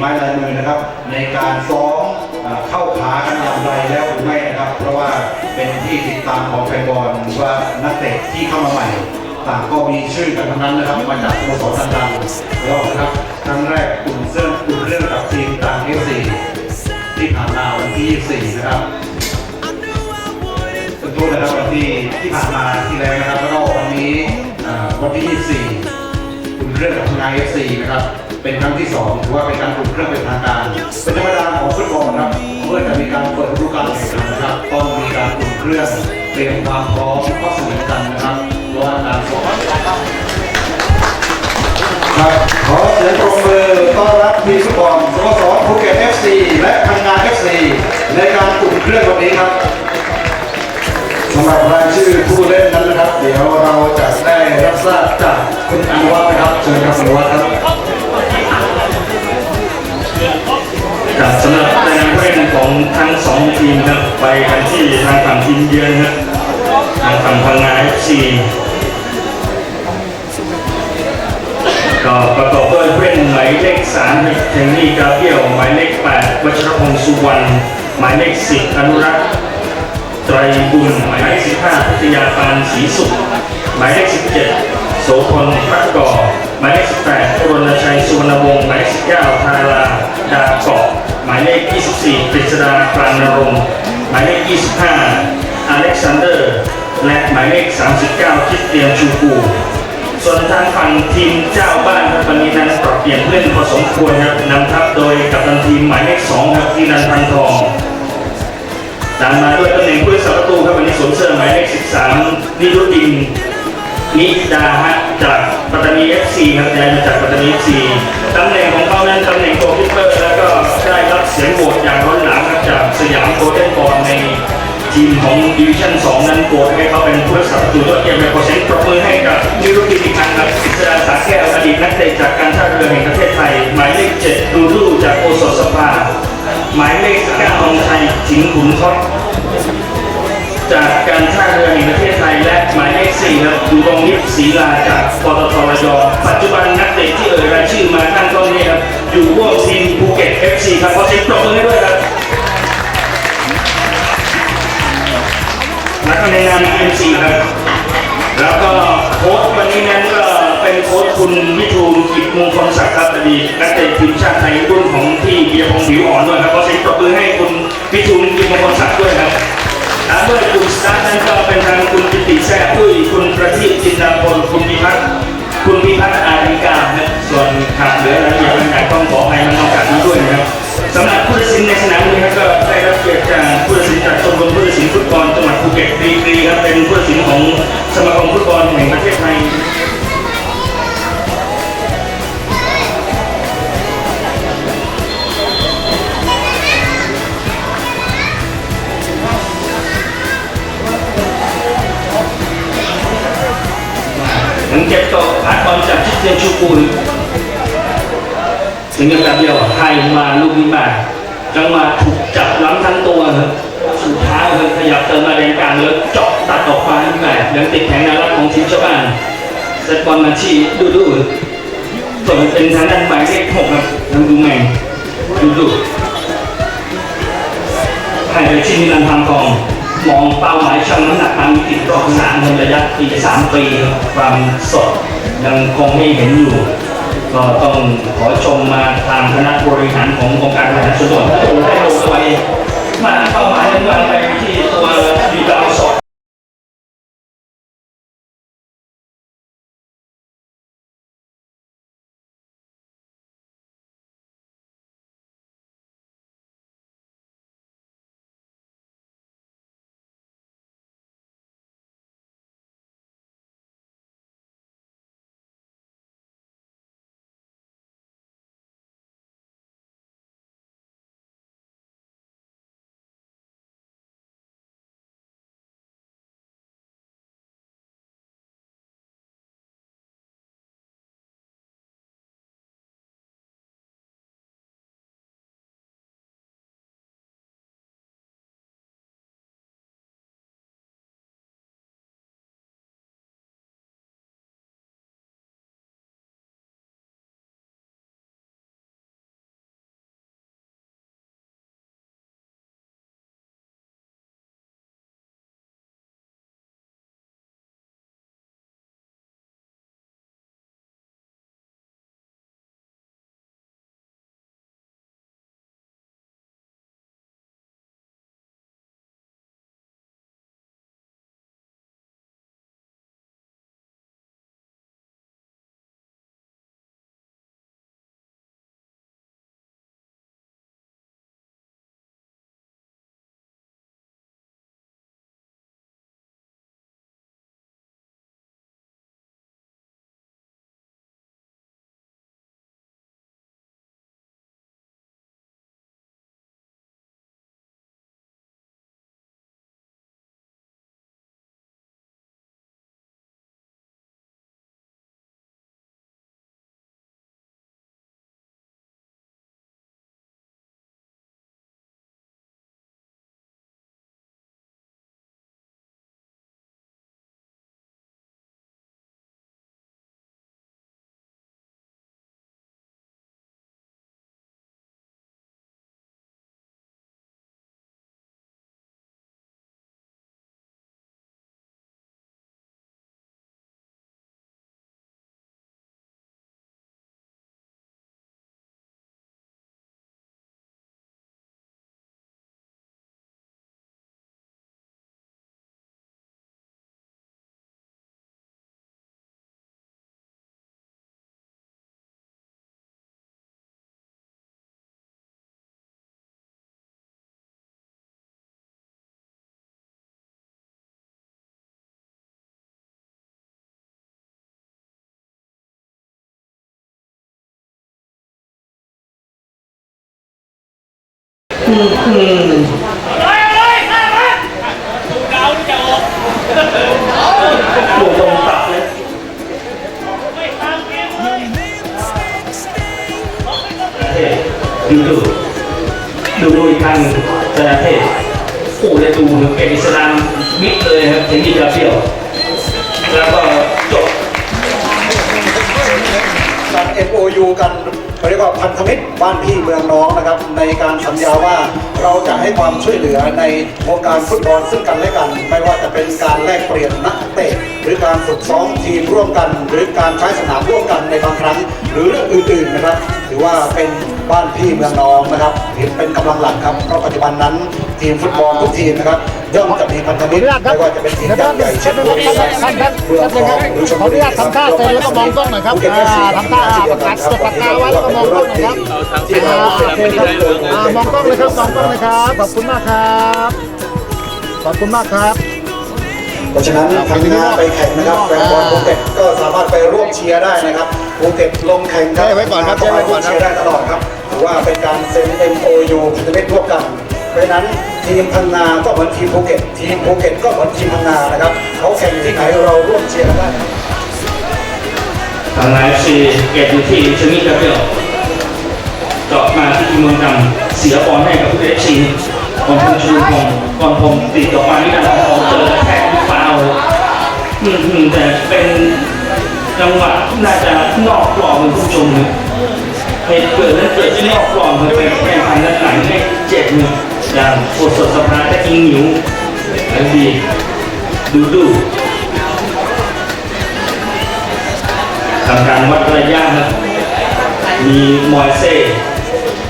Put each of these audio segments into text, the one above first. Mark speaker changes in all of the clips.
Speaker 1: ไม้ลายมือนะครับ ในการซ้อมเข้าขากันอย่างไรแล้วหรือไม่นะครับ เพราะว่าเป็นที่ติดตามของแฟนบอลว่านักเตะที่เข้ามาใหม่ต่างก็มีชื่อกันทั้งนั้นนะครับมาจากสโมสรดังๆแล้วนะครับครั้งแรกอุ่นเสื้ออุ่นเรื่องกับทีมต่างเอฟซีที่ผ่านมาวันที่ 24 นะครับขอโทษนะครับวันที่ที่ผ่านมาที่แล้วนะครับแล้วก็วันนี้วันที่ 24คุณเรื่องกับทนายเอฟซีนะครับ เป็นครั้งที่2ถือว่าเป็นการอุ่นเครื่องเป็นทางการเป็นธรรมดาของฟุตบอลนะครับเมื่อจะมีการเปิดฤดูกาลแข่งขันนะครับต้องมีการอุ่นเครื่องเตรียมความพร้อมข้อเสนอกันนะครับราะว่าการซ้อมครับขอเสียงปรบมือต้อนรับทีมฟุตบอลสโมสรภูเก็ตเอฟซีและพังงาเอฟซีในการอุ่นเครื่องวันนี้ครับสำหรับรายชื่อผู้เล่นนั้นนะครับ เดี๋ยวเราจะได้รับทราบจากคุณอนุวัฒน์นะครับเชิญครับอนุวัฒน์ครับ
Speaker 2: ครับสำหรับรายงานผู้เล่นของทั้งสองทีมครับไปกันที่ทางฝั่งทีมเยือนครับทางฝั่งพังงา FC ก็ประกอบด้วยผู้เล่นหมายเลข3ครับเทนนี่กาเบียลหมายเลข8วัชรพงศ์สุวรรณหมายเลข10อนุรักษ์ไตรบุญหมายเลข15พิทยาปานศรีสุขหมายเลข17โสพลพระก่อ หมายเลข18อรณชัยสุวรรณวงศ์หมายเลข19ทาราดาเกาะหมายเลข 24กฤษดาปรางนรงค์หมายเลข 25 อเล็กซานเดอร์ และหมายเลข 39คริสเตียนชูกูส่วนทางฝั่งทีมเจ้าบ้านครับวันนี้นั้นปรับเปลี่ยนเล่นพอสมควรครับนำทัพโดยกัปตันทีมหมายเลข2ครับทีนันพันทองตามมาด้วยตำแหน่งผู้รักษาประตูครับวันนี้สวมเสื้อหมายเลข 13 นิรุดิน นิดาฮะจากปัตตานี FC ครับย้ายมาจากปัตตานี FC ตำแหน่งของเขานั้นตำแหน่งโกลคิปเปอร์แล้วก็ได้รับเสียงโหวตอย่างล้นหลามครับจากสยามโกลเด้นบอลในทีมของดิวิชั่น 2 นั้นโหวตให้เขาเป็นผู้รักษาประตูยอดเยี่ยมเลยขอเสียงปรบมือให้กับนิรุดินอีกครั้งครับอิสราสาแก้วอดีตนักเตะจากการท่าเรือแห่งประเทศไทย หมายเลข7ดูดูจากโอสถสภาหมายเลข9องไทยถิงขุนทศ จากการท่าเรือแห่งประเทศไทยและหมายเลข4ครับดูรงยิปศรีลาจากปตทระยองปัจจุบันนักเตะที่เอ่ยรายชื่อมาข้างต้นนี้ครับอยู่ร่วมทีมภูเก็ต FC ครับขอเสียงปรบมือให้ด้วยครับและก็ในนาม MC ครับแล้วก็โค้ชวันนี้นั้นก็เป็นโค้ชคุณวิทูลกิจมงคลศักดิ์ครับอดีตนักเตะทีมชาติไทยรุ่นของที่เบียร์พงศ์ผิวอ่อนด้วยครับขอเสียงปรบมือให้คุณวิทูลกิจมงคลศักดิ์ด้วยครับ ตามด้วยกลุ่มสตาร์ทนั้นก็เป็นทางคุณกิติแซ่ตุ้ยคุณประทีปจินดาพลคุณพิพัฒน์คุณพิพัฒน์อาริกาครับส่วนขาดเหลือรายละเอียดต่างต้องขอให้มันโอกาสนี้ด้วยนะครับสำหรับผู้ตัดสินในสนามนี้ครับก็ได้รับเกียรติจากผู้ตัดสินจากชมรมผู้ตัดสินฟุตบอลจังหวัดภูเก็ตดีกรีครับเป็นผู้ตัดสินของสมาคมฟุตบอลแห่งประเทศไทย ถึงกับเดียวให้มาลูกนี้มาจังหวะถูกจับล้ำทั้งตัวครับสุดท้ายครับขยับเติมมาแดนกลางแล้วเจาะตัดออกมาแหมยังติดแผงนารักของทีมชาวบ้านเซตบอลมาที่ดูดูส่วนเป็นทางด้านหมายเลขหกครับทางดูแมงดูดูให้ไปที่นิรันดร์พังทอง มองเป้าหมายชั่งน้ำหนักทางมิติรอบสนามในระยะอีกสามปีครับความสดยังคงให้เห็นอยู่ ก็ต้องขอชมมาทางคณะบริหารขององค์การบริหารส่วนจังหวัดได้ลงไปมาเป้าหมายนั้นไปที่ ถูกตรงตับเลยดูดูดูดูอีกครั้งชนะเทศโอ้เลยดูเกมอิสลามมิดเลยครับเทคนิคกราเฟียวแล้วก็
Speaker 1: MOU กันเขาเรียกว่าพันธมิตรบ้านพี่เมืองน้องนะครับ ในการสัญญาว่าเราจะให้ความช่วยเหลือในวงการฟุตบอลซึ่งกันและกัน ไม่ว่าจะเป็นการแลกเปลี่ยนนักเตะหรือการฝึกซ้อมทีมร่วมกัน หรือการใช้สนามร่วมกันในบางครั้ง หรือเรื่องอื่นๆนะครับ ถือว่าเป็นบ้านพี่เมืองน้องนะครับถือเป็นกำลังหลักครับเพราะปัจจุบันนั้นทีมฟุตบอลทุกทีมนะครับ ย่อมจะมีพันธมิตรไม่ว่าจะเป็นทีมยักษ์ใหญ่เช่นบุรีรัมย์
Speaker 3: ท่านท่าน
Speaker 1: เมืองทองหรือชล
Speaker 3: ขอ
Speaker 1: บุ
Speaker 3: อนุ
Speaker 1: รี
Speaker 3: ญาตทำท่าเซ็นแล้วก็มองกล้องหน่อยครับอ่าทำท่าประกาศประกาศไว้แล้วก็มองกล้องหน่อยครับ
Speaker 1: ที่เรา
Speaker 3: อ่าโอเคครับอ่ามองกล้องเลยครับมองกล้องเลยครับขอบคุณมากครับขอบคุณมากครับ
Speaker 1: เพราะฉะนั้นทางหน้าไปแข่งนะครับแฟนบอลภูเก็ตก็สามารถไปร่วมเชียร์ได้นะครับภูเก็ตลงแข่งครับ
Speaker 3: แจ้ไว้ก่อนครับแจ้ไว้ก่อนครับ
Speaker 1: เชียร์ได้ตลอดครับถือว่าเป็นการเซ็น MOU พันธมิตรร่วมกัน เพราะฉะนั้นทีมพังงาก็เหมือนทีมภูเก็ต ทีมภูเก็ตก็เหมือนทีมพังงานะครับเขาแข่งที่ไหนเราร่วมเชียร์กันได้
Speaker 2: ทางไลฟ์ซีเก็บอยู่ที่ชนิดกระเบียวเจาะมาที่ทีมเมืองดำเสียบอลให้กับผู้เอฟซีก่อนพงชูพงก่อนพงติดต่อมาที่นันทองเจอแทงฟาวอืมแต่เป็นจังหวะน่าจะนอกกรอบเหมือผู้ชมเลยเหตุเกิดนั้นเกิดที่นอกกรอบมันเป็นแข่งขันด้านหลังให้เจ็บมือ อย่างสดสดสะพานแต่ยิงหนิวทันทีดูดูทำการวัดระยะนะมีมอยเซ่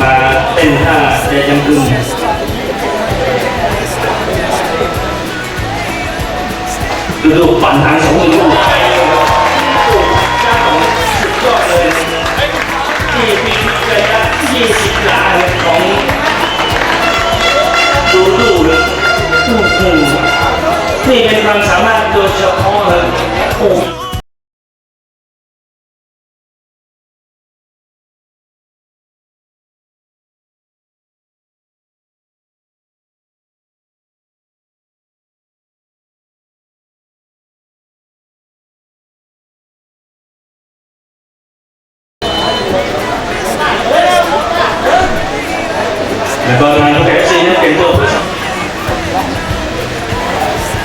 Speaker 2: มาเต้นท่าเดจังกึมดูดูปั่นทางสองมือลูกไปเจ้าสุดยอดเลยที่มีระยะ20หลา นี่เป็นความสามารถโดยเฉพาะเลยโอ้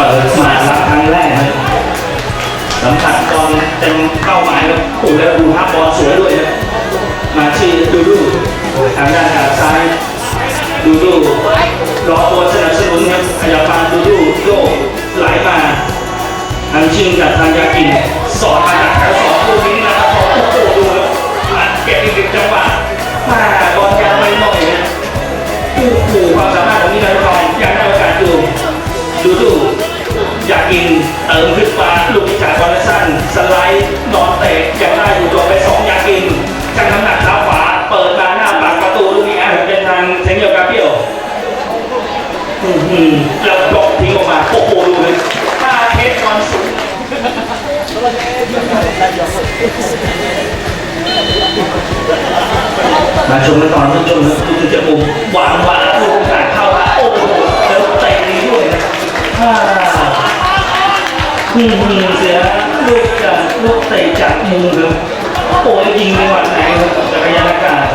Speaker 2: เปิดมาละครั้งแรกนะสัมผัสตอนเต็มเป้าหมายแล้วโอ้แล้วดูภาพบอลสวยด้วยนะมาชื่อดูดูทางด้านขาซ้ายดูดูรอตัวสนับสนุนครับพยาบาลดูดูโยกไหลมาทางชิงกับทางยากินสอดมาจากแถวสองลูกนี้นะครับโอ้โหดูแล้วอัดเก็บอีกหนึ่งจังหวะมาบอลยาวไปหน่อยนะโอ้โหความสามารถของนิรันดร์ท มาชมกันตอนที่ชมนะคุณจะมุมหวานหวานลูกโอกาเข้ามาโอ้โหแล้วเตะด้วยนะฮ่าอืมเสียลูกจากลูกเตะจากมุมเลยโอ้ยยิงในวันไหนครับจักรยานอากาศ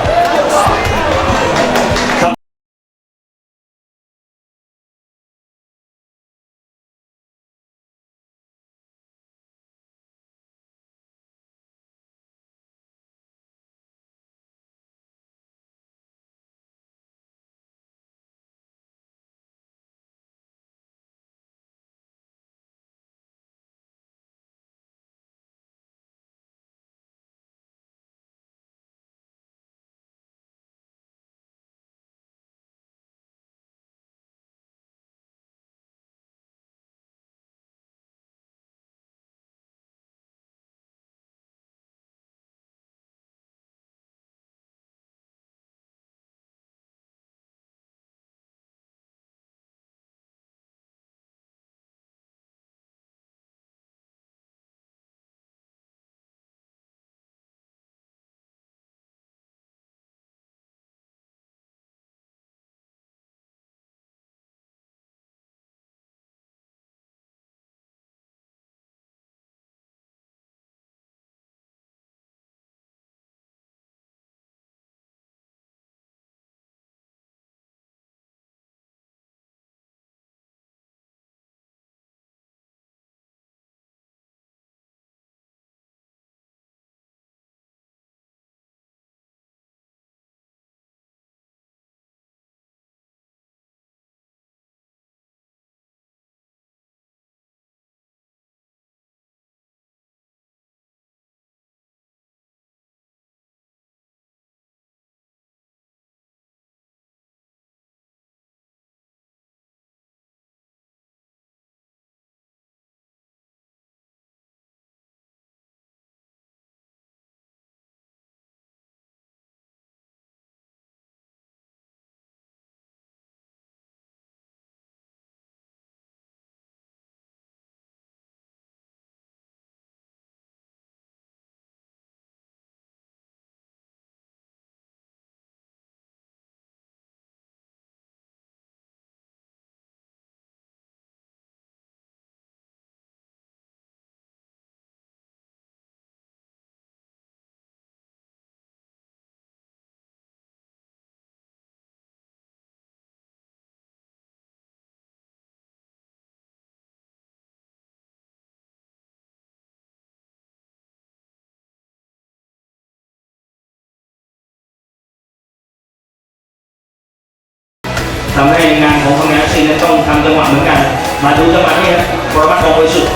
Speaker 2: ทำให้งานของทางงานซีนั้นต้องทำจังหวะเหมือนกัน มาดูจังหวะนี้ครับปรมัตถ์มองบริสุทธิ์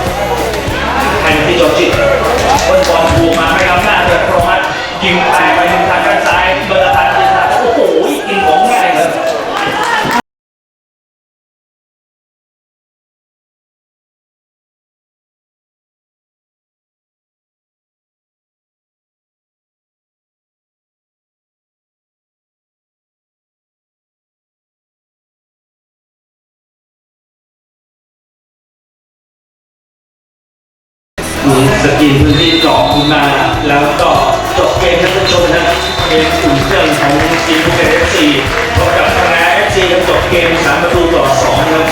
Speaker 2: ให้มาที่จอจิตคนบอลถูกมาไม่รับหน้าเลยปรมัตยิงแตกไป มีสกรีนพื้นที่เจาะขึ้นมา แล้วก็จบเกมท่านผู้ชมนะครับเกมอุ่นเครื่องของทีมภูเก็ตเอฟซีพบกับทางงาเอฟซีจบเกมสามประตูต่อสองครับ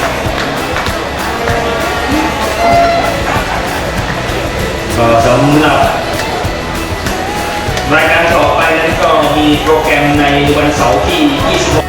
Speaker 2: ก็สำหรับรายการต่อไปนั้นก็มีโปรแกรมในวันเสาร์ที่ 26